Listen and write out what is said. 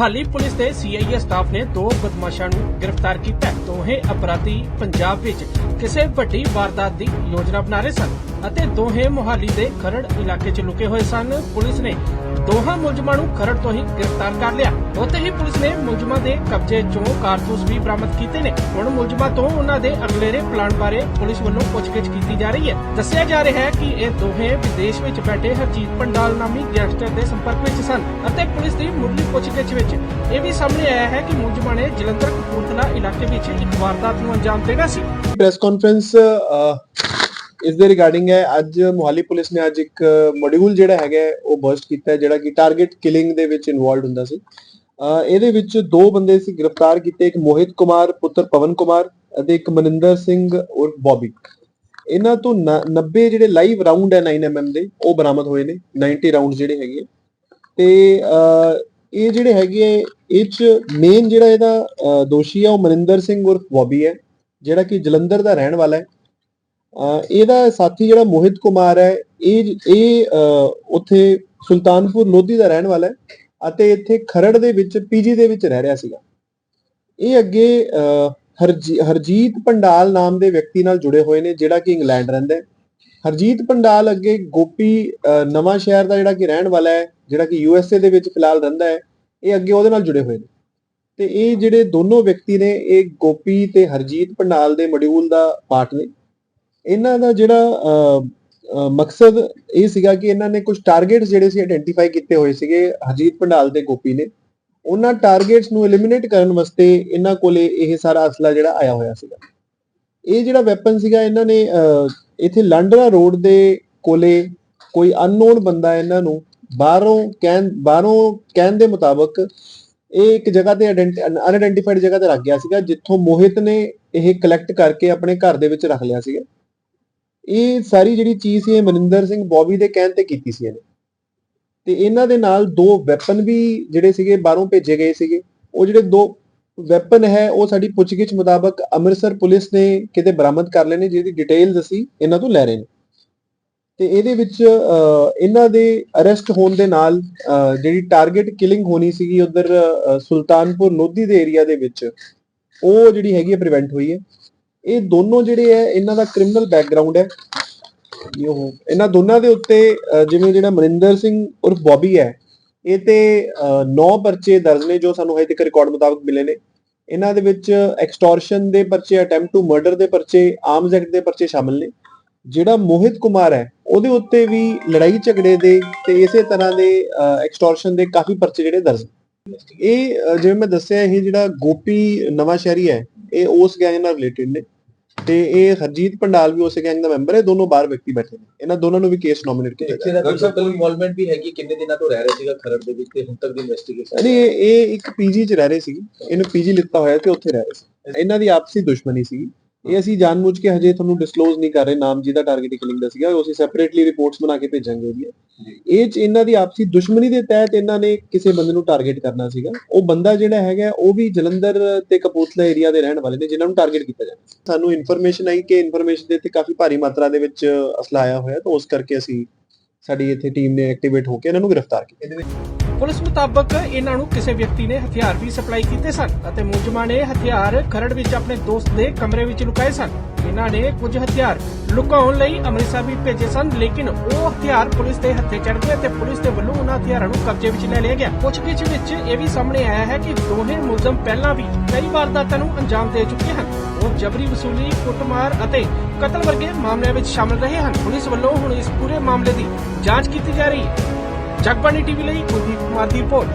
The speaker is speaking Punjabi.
ਮੋਹਾਲੀ ਪੁਲਿਸ ਦੇ ਸੀਆਈਏ ਸਟਾਫ ਨੇ ਦੋ ਬਦਮਾਸ਼ਾਂ ਨੂੰ ਗ੍ਰਿਫਤਾਰ ਕੀਤਾ। ਦੋਹੇ ਅਪਰਾਧੀ ਪੰਜਾਬ ਵਿੱਚ ਕਿਸੇ ਵੱਡੀ ਵਾਰਦਾਤ ਦੀ ਯੋਜਨਾ ਬਣਾ ਰਹੇ ਸਨ ਅਤੇ ਦੋਹੇ ਮੋਹਾਲੀ ਦੇ ਖਰੜ ਇਲਾਕੇ 'ਚ ਲੁਕੇ ਹੋਏ ਸਨ। ਪੁਲਿਸ ਨੇ ਦੋਹਾਂ ਮੁਲਜ਼ਮਾਂ ਨੂੰ ਖਰੜ ਤੋਂ ਹੀ ਗ੍ਰਿਫਤਾਰ ਕਰ ਲਿਆ। ਉੱਥੇ ਹੀ ਪੁਲਿਸ ਨੇ ਮੁਲਜ਼ਮਾਂ ਦੇ ਕਬਜ਼ੇ 'ਚੋਂ ਕਾਰਤੂਸ ਵੀ ਬਰਾਮਦ ਕੀਤੇ ਨੇ। ਹੁਣ ਮੁਲਜ਼ਮਾਂ ਤੋਂ ਉਹਨਾਂ ਦੇ ਅਗਲੇਰੇ ਪਲਾਨ ਬਾਰੇ ਪੁਲਿਸ ਵੱਲੋਂ ਪੁੱਛਗਿੱਛ ਕੀਤੀ ਜਾ ਰਹੀ ਹੈ। ਦੱਸਿਆ ਜਾ ਰਿਹਾ ਹੈ ਕਿ ਇਹ ਦੋਹੇ ਵਿਦੇਸ਼ ਵਿੱਚ ਬੈਠੇ ਹਰਜੀਤ ਪੰਡਾਲ ਨਾਮੀ ਗੈਂਗਸਟਰ ਦੇ ਸੰਪਰਕ ਵਿੱਚ ਸਨ ਅਤੇ ਪੁਲਿਸ ਦੀ ਮੁੱਢਲੀ ਪੁੱਛਗਿੱਛ ਵਿੱਚ ਇਹ ਵੀ ਸਾਹਮਣੇ ਆਇਆ ਹੈ ਕਿ ਮੁਲਜ਼ਮਾਂ ਨੇ ਜਲੰਧਰ ਕਪੂਰਥਲਾ ਇਲਾਕੇ ਵਿੱਚ ਇੱਕ ਵਾਰਦਾਤ ਨੂੰ ਅੰਜਾਮ ਦੇਣਾ ਸੀ। ਪ੍ਰੈਸ ਕਾਨਫਰੰਸ ਇਸ ਦੇ ਰਿਗਾਰਡਿੰਗ ਹੈ ਅੱਜ ਮੁਹਾਲੀ ਪੁਲਿਸ ਨੇ ਅੱਜ ਇੱਕ ਮੋਡਿਊਲ ਜਿਹੜਾ ਹੈਗਾ ਉਹ ਬਰਸਟ ਕੀਤਾ ਜਿਹੜਾ ਕਿ ਟਾਰਗੇਟ ਕਿਲਿੰਗ ਦੇ ਵਿੱਚ ਇਨਵੋਲਡ ਹੁੰਦਾ ਸੀ। ਇਹਦੇ ਵਿੱਚ ਦੋ ਬੰਦੇ ਸੀ ਗ੍ਰਿਫਤਾਰ ਕੀਤੇ ਇੱਕ ਮੋਹਿਤ ਕੁਮਾਰ ਪੁੱਤਰ ਪਵਨ ਕੁਮਾਰ ਅਤੇ ਇੱਕ ਮਨਿੰਦਰ ਸਿੰਘ ਔਰ ਬੌਬੀ। ਇਹਨਾਂ ਤੋਂ ਨ- 90 ਜਿਹੜੇ ਲਾਈਵ ਰਾਉਂਡ ਹੈ 9mm ਦੇ ਉਹ ਬਰਾਮਦ ਹੋਏ ਨੇ 90 ਰਾਉਂਡ ਜਿਹੜੇ ਹੈਗੇ ਆ। ਤੇ ਇਹ ਜਿਹੜੇ ਹੈਗੇ ਆ, ਇਹ ਚ ਮੇਨ ਜਿਹੜਾ ਇਹਦਾ ਦੋਸ਼ੀ ਆ ਉਹ ਮਨਿੰਦਰ ਸਿੰਘ ਔਰ ਬੌਬੀ ਹੈ ਜਿਹੜਾ ਕਿ ਜਲੰਧਰ ਦਾ ਰਹਿਣ ਵਾਲਾ ਹੈ। ਇਹਦਾ ਸਾਥੀ ਜਿਹੜਾ ਮੋਹਿਤ ਕੁਮਾਰ ਹੈ, ਇਹ ਇਹ ਉੱਥੇ ਸੁਲਤਾਨਪੁਰ ਲੋਧੀ ਦਾ ਰਹਿਣ ਵਾਲਾ ਹੈ ਅਤੇ ਇੱਥੇ ਖਰੜ ਦੇ ਵਿੱਚ ਪੀਜੀ ਦੇ ਵਿੱਚ ਰਹਿ ਰਿਹਾ ਸੀਗਾ। ਇਹ ਅੱਗੇ ਹਰਜੀ- ਹਰਜੀਤ ਪੰਡਾਲ ਨਾਮ ਦੇ ਵਿਅਕਤੀ ਨਾਲ ਜੁੜੇ ਹੋਏ ਨੇ, ਜਿਹੜਾ ਕਿ ਇੰਗਲੈਂਡ ਰਹਿੰਦਾ ਹੈ। ਹਰਜੀਤ ਪੰਡਾਲ ਅੱਗੇ ਗੋਪੀ ਨਵਾਂ ਸ਼ਹਿਰ ਦਾ ਜਿਹੜਾ ਕਿ ਰਹਿਣ ਵਾਲਾ ਹੈ, ਜਿਹੜਾ ਕਿ ਯੂ ਐੱਸ ਏ ਦੇ ਵਿੱਚ ਫਿਲਹਾਲ ਰਹਿੰਦਾ ਹੈ, ਇਹ ਅੱਗੇ ਉਹਦੇ ਨਾਲ ਜੁੜੇ ਹੋਏ ਨੇ। ਤੇ ਇਹ ਜਿਹੜੇ ਦੋਨੋਂ ਵਿਅਕਤੀ ਨੇ, ਇਹ ਗੋਪੀ ਤੇ ਹਰਜੀਤ ਪੰਡਾਲ ਦੇ ਮੋਡਿਊਲ ਦਾ ਪਾਰਟ ਨੇ। ਇਹਨਾਂ ਦਾ ਜਿਹੜਾ ਅਹ, ਮਕਸਦ ਇਹ ਸੀਗਾ ਕਿ ਇਹਨਾਂ ਨੇ ਕੁਝ ਟਾਰਗੇਟਸ ਜਿਹੜੇ ਸੀ ਆਇਡੈਂਟੀਫਾਈ ਕੀਤੇ ਹੋਏ ਸੀਗੇ ਹਰਜੀਤ ਪੰਡਾਲ ਤੇ ਗੋਪੀ ਨੇ। ਉਹਨਾਂ ਟਾਰਗੇਟਸ ਨੂੰ ਐਲੀਮੀਨੇਟ ਕਰਨ ਵਾਸਤੇ ਇਹਨਾਂ ਕੋਲੇ ਇਹ ਸਾਰਾ ਅਸਲਾ ਜਿਹੜਾ ਆਇਆ ਹੋਇਆ ਸੀਗਾ। ਇਹ ਜਿਹੜਾ ਵੈਪਨ ਸੀਗਾ ਇਹਨਾਂ ਨੇ ਇੱਥੇ ਲਾਂਡਰਾ ਰੋਡ ਦੇ ਕੋਲੇ ਕੋਈ ਅਨਨੋਨ ਬੰਦਾ ਇਹਨਾਂ ਨੂੰ ਬਾਹਰੋਂ ਕਹਿਣ ਬਾਹਰੋਂ ਕਹਿਣ ਦੇ ਮੁਤਾਬਕ ਇਹ ਇੱਕ ਜਗ੍ਹਾ ਤੇ ਅਨਆਇਡੈਂਟੀਫਾਈਡ ਜਗ੍ਹਾ ਤੇ ਰੱਖ ਗਿਆ ਸੀਗਾ ਜਿੱਥੋਂ ਮੋਹਿਤ ਨੇ ਇਹ ਕਲੈਕਟ ਕਰਕੇ ਆਪਣੇ ਘਰ ਦੇ ਵਿੱਚ ਰੱਖ ਲਿਆ ਸੀਗਾ। ਇਹ ਸਾਰੀ ਜਿਹੜੀ ਚੀਜ਼ ਸੀ, ਇਹ ਮਨਿੰਦਰ ਸਿੰਘ ਬੋਬੀ ਦੇ ਕਹਿਣ ਤੇ ਕੀਤੀ ਸੀ ਇਹਨੇ। ਤੇ ਇਹਨਾਂ ਦੇ ਨਾਲ ਦੋ ਵੈਪਨ ਵੀ ਜਿਹੜੇ ਸੀਗੇ, ਬਾਹਰੋਂ ਭੇਜੇ ਗਏ ਸੀਗੇ। ਉਹ ਜਿਹੜੇ ਦੋ ਵੈਪਨ ਹੈ, ਉਹ ਸਾਡੀ ਪੁੱਛਗਿੱਛ ਮੁਤਾਬਕ ਅੰਮ੍ਰਿਤਸਰ ਪੁਲਿਸ ਨੇ ਕਿਤੇ ਬਰਾਮਦ ਕਰ ਲਏ ਨੇ, ਜਿਹਦੀ ਡਿਟੇਲਸ ਅਸੀਂ ਇਹਨਾਂ ਤੋਂ ਲੈ ਰਹੇ ਨੇ। ਤੇ ਇਹਦੇ ਵਿੱਚ ਇਹਨਾਂ ਦੇ ਅਰੈਸਟ ਹੋਣ ਦੇ ਨਾਲ ਜਿਹੜੀ ਟਾਰਗੇਟ ਕਿਲਿੰਗ ਹੋਣੀ ਸੀਗੀ ਉਧਰ ਸੁਲਤਾਨਪੁਰ ਲੋਧੀ ਦੇ ਏਰੀਆ ਦੇ ਵਿੱਚ, ਉਹ ਜਿਹੜੀ ਹੈਗੀ ਹੈ ਪ੍ਰੀਵੈਂਟ ਹੋਈ ਹੈ। ਇਹ ਦੋਨੋਂ ਜਿਹੜੇ ਹੈ, ਇਹਨਾਂ ਦਾ ਕ੍ਰਿਮੀਨਲ ਬੈਕਗ੍ਰਾਉਂਡ ਹੈ। ਉਹ, ਇਹਨਾਂ ਦੋਨਾਂ ਦੇ ਉੱਤੇ ਜਿਵੇਂ ਜਿਹੜਾ ਮਨਿੰਦਰ ਸਿੰਘ ਉਰਫ ਬੌਬੀ ਹੈ, ਇਹ ਤੇ 9 ਪਰਚੇ ਦਰਜ ਨੇ, ਜੋ ਸਾਨੂੰ ਹਜੇ ਤੱਕ ਰਿਕਾਰਡ ਮੁਤਾਬਕ ਮਿਲੇ ਨੇ। ਇਹਨਾਂ ਦੇ ਵਿੱਚ ਐਕਸਟੋਰਸ਼ਨ ਦੇ ਪਰਚੇ ਅਟੈਂਪਟ ਟੂ ਮਰਡਰ ਦੇ ਪਰਚੇ ਆਰਮਸ ਐਕਟ ਦੇ ਪਰਚੇ ਸ਼ਾਮਲ ਨੇ। ਜਿਹੜਾ ਮੋਹਿਤ ਕੁਮਾਰ ਹੈ, ਉਹਦੇ ਉੱਤੇ ਵੀ ਲੜਾਈ ਝਗੜੇ ਦੇ ਤੇ ਇਸੇ ਤਰ੍ਹਾਂ ਦੇ ਐਕਸਟੋਰਸ਼ਨ ਦੇ ਕਾਫੀ ਪਰਚੇ ਜਿਹੜੇ ਦਰਜ ਨੇ। ਇਹ ਜਿਵੇਂ ਮੈਂ ਦੱਸਿਆ, ਇਹ ਜਿਹੜਾ ਗੋਪੀ ਨਵਾਂ ਸ਼ਹਿਰੀ ਹੈ ਇਹ ਉਸ ਗੈਂਗ ਨਾਲ ਰਿਲੇਟਡ ਨੇ ਤੇ ਇਹ ਹਰਜੀਤ ਪੰਡਾਲ ਵੀ ਉਸ ਗੈਂਗ ਦਾ ਮੈਂਬਰ ਹੈ ਦੋਨੋਂ ਬਾਹਰ ਵਿਅਕਤੀ ਬੈਠੇ ਨੇ। ਇਹਨਾਂ ਦੋਨਾਂ ਨੂੰ ਵੀ ਕੇਸ ਨੋਮੀਨੇਟ ਕੀਤਾ ਗਿਆ ਦਾ ਕੋਈ ਕੋਈ ਇਨਵੋਲਵਮੈਂਟ ਵੀ ਹੈਗੀ ਕਿੰਨੇ ਦਿਨਾਂ ਤੋਂ ਰਹਿ ਰਿਹਾ ਸੀਗਾ ਖਰੜ ਦੇ ਵਿੱਚ ਤੇ ਹੁਣ ਤੱਕ ਦੀ ਇਨਵੈਸਟੀਗੇਸ਼ਨ ਨਹੀਂ ਇਹ ਇੱਕ ਪੀਜੀ 'ਚ ਰਹਿ ਰਹੇ ਸੀ। ਇਹਨੂੰ ਪੀਜੀ ਲਿੱਤਾ ਹੋਇਆ ਤੇ ਉੱਥੇ ਰਹਿ ਰਹੇ ਸੀ। ਇਹਨਾਂ ਦੀ ਆਪਸੀ ਦੁਸ਼ਮਣੀ ਸੀ ਇਹ ਅਸੀਂ ਜਾਣਬੁੱਝ ਕੇ ਹਜੇ ਤੁਹਾਨੂੰ ਡਿਸਕਲੋਜ਼ ਨਹੀਂ ਕਰ ਰਹੇ ਨਾਮ ਜਿਹਦਾ ਟਾਰਗੇਟ ਕਿਲਿੰਗ ਦਾ ਸੀਗਾ ਉਹ ਅਸੀਂ ਸੈਪਰੇਟਲੀ ਰਿਪੋਰਟਸ ਬਣਾ ਕੇ ਭੇਜਾਂਗੇ ਉਹਦੀਆਂ। ਇਹ 'ਚ ਇਹਨਾਂ ਦੀ ਆਪਸੀ ਦੁਸ਼ਮਣੀ ਦੇ ਤਹਿਤ ਇਹਨਾਂ ਨੇ ਕਿਸੇ ਬੰਦੇ ਨੂੰ ਟਾਰਗੇਟ ਕਰਨਾ ਸੀਗਾ। ਉਹ ਬੰਦਾ ਜਿਹੜਾ ਹੈਗਾ ਉਹ ਵੀ ਜਲੰਧਰ ਤੇ ਕਪੂਰਥਲਾ ਏਰੀਆ ਦੇ ਰਹਿਣ ਵਾਲੇ ਨੇ ਜਿਨ੍ਹਾਂ ਨੂੰ ਟਾਰਗੇਟ ਕੀਤਾ ਜਾਣਾ ਸੀ। ਸਾਨੂੰ ਇਨਫੋਰਮੇਸ਼ਨ ਆਈ ਕਿ ਇਨਫੋਰਮੇਸ਼ਨ ਦੇ ਤੇ ਕਾਫੀ ਭਾਰੀ ਮਾਤਰਾ ਦੇ ਵਿੱਚ ਅਸਲਾ ਆਇਆ ਹੋਇਆ ਤਾਂ ਉਸ ਕਰਕੇ ਅਸੀਂ ਸਾਡੀ ਇੱਥੇ ਟੀਮ ਨੇ ਐਕਟੀਵੇਟ ਹੋ ਕੇ ਇਹਨਾਂ ਨੂੰ ਗ੍ਰਿਫਤਾਰ ਕੀਤਾ। ਪੁਲਿਸ ਮੁਤਾਬਕ ਇਹਨਾਂ ਨੂੰ ਕਿਸੇ ਵਿਅਕਤੀ ਨੇ ਹਥਿਆਰ ਵੀ ਸਪਲਾਈ ਕੀਤੇ ਸਨ ਅਤੇ ਮੁਲਜ਼ਮਾਂ ਨੇ ਹਥਿਆਰ ਖਰੜ ਵਿੱਚ ਆਪਣੇ ਦੋਸਤ ਦੇ ਕਮਰੇ ਵਿੱਚ ਲੁਕਾਏ ਸਨ। ਇਹਨਾਂ ਨੇ ਕੁਝ ਹਥਿਆਰ ਲੁਕਾਉਣ ਲਈ ਅੰਮ੍ਰਿਤਸਰ ਵੀ ਭੇਜੇ ਸਨ, ਲੇਕਿਨ ਉਹ ਹਥਿਆਰ ਪੁਲਿਸ ਦੇ ਹੱਥੇ ਚੜ ਗਏ ਤੇ ਪੁਲਿਸ ਦੇ ਵੱਲੋਂ ਉਹਨਾਂ ਹਥਿਆਰਾਂ ਨੂੰ ਕਬਜ਼ੇ ਵਿੱਚ ਲੈ ਲਿਆ ਗਿਆ। ਪੁੱਛਗਿੱਛ ਵਿੱਚ ਇਹ ਵੀ ਸਾਹਮਣੇ ਆਇਆ ਹੈ ਕਿ ਦੋਹੇ ਮੁਲਜ਼ਮ ਪਹਿਲਾਂ ਵੀ ਕਈ ਵਾਰਦਾਤਾਂ ਨੂੰ ਅੰਜਾਮ ਦੇ ਚੁੱਕੇ ਹਨ। ਉਹ ਜਬਰੀ ਵਸੂਲੀ, ਕੁੱਟਮਾਰ ਅਤੇ ਕਤਲ ਵਰਗੇ ਮਾਮਲਿਆਂ ਵਿੱਚ ਸ਼ਾਮਲ ਰਹੇ ਹਨ। ਪੁਲਿਸ ਵੱਲੋਂ ਹੁਣ ਇਸ ਪੂਰੇ ਮਾਮਲੇ ਦੀ ਜਾਂਚ ਕੀਤੀ ਜਾ ਰਹੀ ਹੈ। ਜਗਬਾਣੀ ਟੀਵੀ ਲਈ ਕੁਲਦੀਪ ਕੁਮਾਰ ਦੀ ਰਿਪੋਰਟ।